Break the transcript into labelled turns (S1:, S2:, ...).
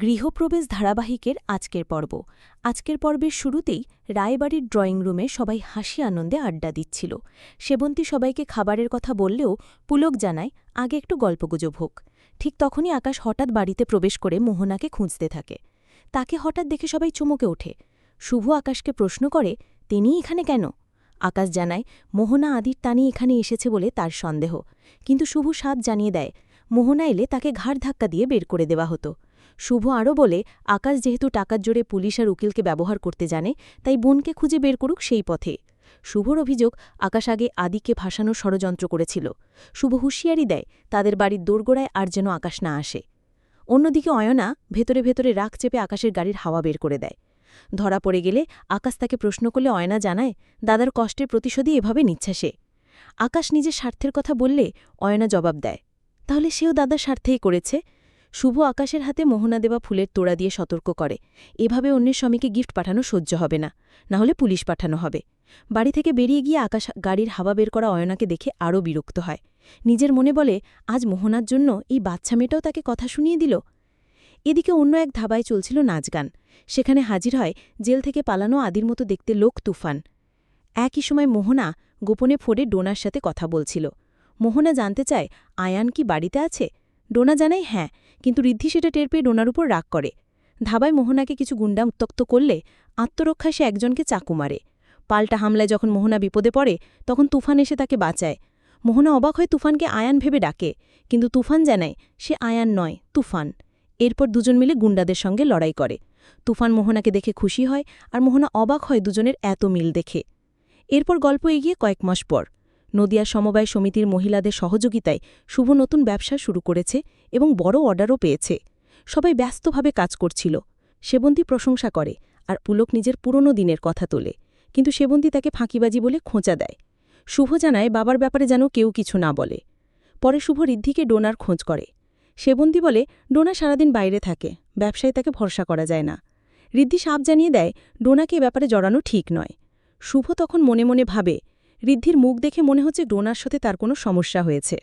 S1: গৃহপ্রবেশ ধারাবাহিকের আজকের পর্ব। আজকের পর্বের শুরুতেই রায়বাড়ির ড্রয়িং রুমে সবাই হাসি আনন্দে আড্ডা দিচ্ছিল। সেবন্তী সবাইকে খাবারের কথা বললেও পুলক জানায়, আগে একটু গল্পগুজব হোক। ঠিক তখনই আকাশ হঠাৎ বাড়িতে প্রবেশ করে মোহনাকে খুঁজতে থাকে। তাকে হঠাৎ দেখে সবাই চমকে ওঠে। শুভ আকাশকে প্রশ্ন করে, তিনিই এখানে কেন? আকাশ জানায়, মোহনা আদির টানি এখানে এসেছে বলে তার সন্দেহ। কিন্তু শুভ সাত জানিয়ে দেয়, মোহনা এলে তাকে ঘাড় ধাক্কা দিয়ে বের করে দেওয়া হতো। শুভ আরও বলে, আকাশ যেহেতু টাকার জোরে পুলিশ আর উকিলকে ব্যবহার করতে জানে, তাই বোনকে খুঁজে বের করুক সেই পথে। শুভর অভিযোগ, আকাশ আগে আদিকে ভাসানোর ষড়যন্ত্র করেছিল। শুভ হুঁশিয়ারি দেয়, তাদের বাড়ির দোরগোড়ায় আর যেন আকাশ না আসে। অন্যদিকে অয়না, ভেতরে ভেতরে রাগ চেপে আকাশের গাড়ির হাওয়া বের করে দেয়। ধরা পড়ে গেলে আকাশ তাকে প্রশ্ন করলে অয়না জানায়, দাদার কষ্টের প্রতিশোধই এভাবে নিচ্ছে সে। আকাশ নিজের স্বার্থের কথা বললে অয়না জবাব দেয়, তাহলে সেও দাদার স্বার্থেই করেছে। শুভ আকাশের হাতে মোহনা দেওয়া ফুলের তোড়া দিয়ে সতর্ক করে। এভাবে অন্যের স্বামীকে গিফট পাঠানো সহ্য হবে না। না হলে পুলিশ পাঠানো হবে। বাড়ি থেকে বেরিয়ে গিয়ে আকাশ গাড়ির হাওয়া বের করা অয়নাকে দেখে আরও বিরক্ত হয়। নিজের মনে বলে, আজ মোহনার জন্য এই বাচ্চা মেয়েটাও তাকে কথা শুনিয়ে দিল? এদিকে অন্য এক ধাবায় চলছিল নাচ গান। সেখানে হাজির হয় জেল থেকে পালানো আদির মতো দেখতে লোক তুফান। একই সময় মোহনা গোপনে ফোরে ডোনার সাথে কথা বলছিল। মোহনা জানতে চায়, আয়ান কি বাড়িতে আছে? ডোনা জানায় হ্যাঁ। কিন্তু ঋদ্ধি সেটা টের পেয়ে ডোনার উপর রাগ করে। ধাবায় মোহনাকে কিছু গুন্ডা উত্তক্ত করলে আত্মরক্ষায় সে একজনকে চাকু মারে। পাল্টা হামলায় যখন মোহনা বিপদে পড়ে, তখন তুফান এসে তাকে বাঁচায়। মোহনা অবাক হয়ে তুফানকে আয়ান ভেবে ডাকে, কিন্তু তুফান জানায়, সে আয়ান নয়, তুফান। এরপর দুজন মিলে গুন্ডাদের সঙ্গে লড়াই করে। তুফান মোহনাকে দেখে খুশি হয় আর মোহনা অবাক হয় দুজনের এত মিল দেখে। এরপর গল্প এগিয়ে কয়েক মাস পর। নদিয়া সমবায় সমিতির মহিলাদের সহযোগিতায় শুভ নতুন ব্যবসা শুরু করেছে এবং বড় অর্ডারও পেয়েছে। সবাই ব্যস্তভাবে কাজ করছিল। সেবন্তী প্রশংসা করে আর পুলক নিজের পুরনো দিনের কথা তোলে, কিন্তু সেবন্তী তাকে ফাঁকিবাজি বলে খোঁচা দেয়। শুভ জানায় বাবার ব্যাপারে যেন কেউ কিছু না বলে। পরে শুভ ঋদ্ধিকে ডোনার খোঁজ করে। সেবন্তী বলে, ডোনা সারাদিন বাইরে থাকে, ব্যবসায় তাকে ভরসা করা যায় না। ঋদ্ধি সাপ জানিয়ে দেয়, ডোনাকে ব্যাপারে জড়ানো ঠিক নয়। শুভ তখন মনে মনে ভাবে ঋদ্ধির মুখ দেখে মনে হচ্ছে ডোনার সাথে তার কোনো সমস্যা হয়েছে।